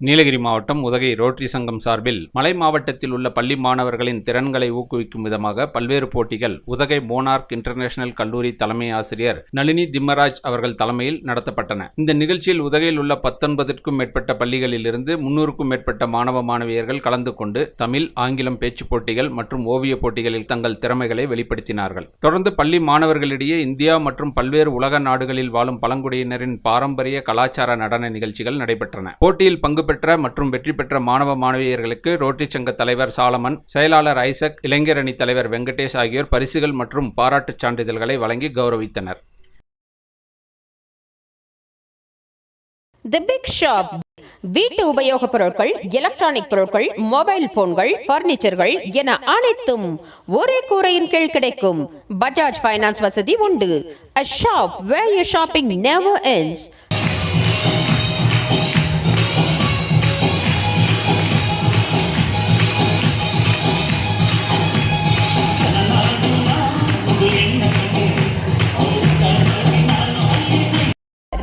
நீலகிரி மாவட்டம் உதகை ரோட்டரி சங்கம் சார்பில் மலை மாவட்டத்தில் உள்ள பள்ளி மாணவர்களின் திறன்களை ஊக்குவிக்கும் விதமாக பல்வேறு போட்டிகள் உதகை மோனார்க் இன்டர்நேஷனல் கல்லூரி தலைமை ஆசிரியர் நளினி திம்மராஜ் அவர்கள் தலைமையில் நடத்தப்பட்டன. இந்த நிகழ்ச்சியில் உதகையில் உள்ள பத்தொன்பதற்கும் மேற்பட்ட பள்ளிகளிலிருந்து முன்னூறுக்கும் மேற்பட்ட மாணவ மாணவியர்கள் கலந்து கொண்டு தமிழ் ஆங்கிலம் பேச்சுப் போட்டிகள் மற்றும் ஓவியப் போட்டிகளில் தங்கள் திறமைகளை வெளிப்படுத்தினார்கள். தொடர்ந்து பள்ளி மாணவர்களிடையே இந்தியா மற்றும் பல்வேறு உலக நாடுகளில் வாழும் பழங்குடியினரின் பாரம்பரிய கலாச்சார நடன நிகழ்ச்சிகள் நடைபெற்றன. போட்டியில் பங்கு பெற்ற மற்றும் வெற்றி பெற்ற மாணவ மாணவியர்களுக்கு ரோட்டரி சங்க தலைவர் சாலமன் செயலாளர் ஐசக் இளைஞர் அணி தலைவர் வெங்கடேஷ் ஆகியோர் பரிசுகள் மற்றும் பாராட்டுச் சான்றிதழ்களை வழங்கி கௌரவித்தனர். தி பிக் ஷாப் வீட்டு உபயோகப் பொருட்கள் எலக்ட்ரானிக் பொருட்கள் மொபைல் போன்கள் பர்னிச்சர்கள் என அனைத்தும் ஒரே கூரையின் கீழ் கிடைக்கும். பஜாஜ் ஃபைனான்ஸ் வசதி உண்டு. A shop where you shopping never ends.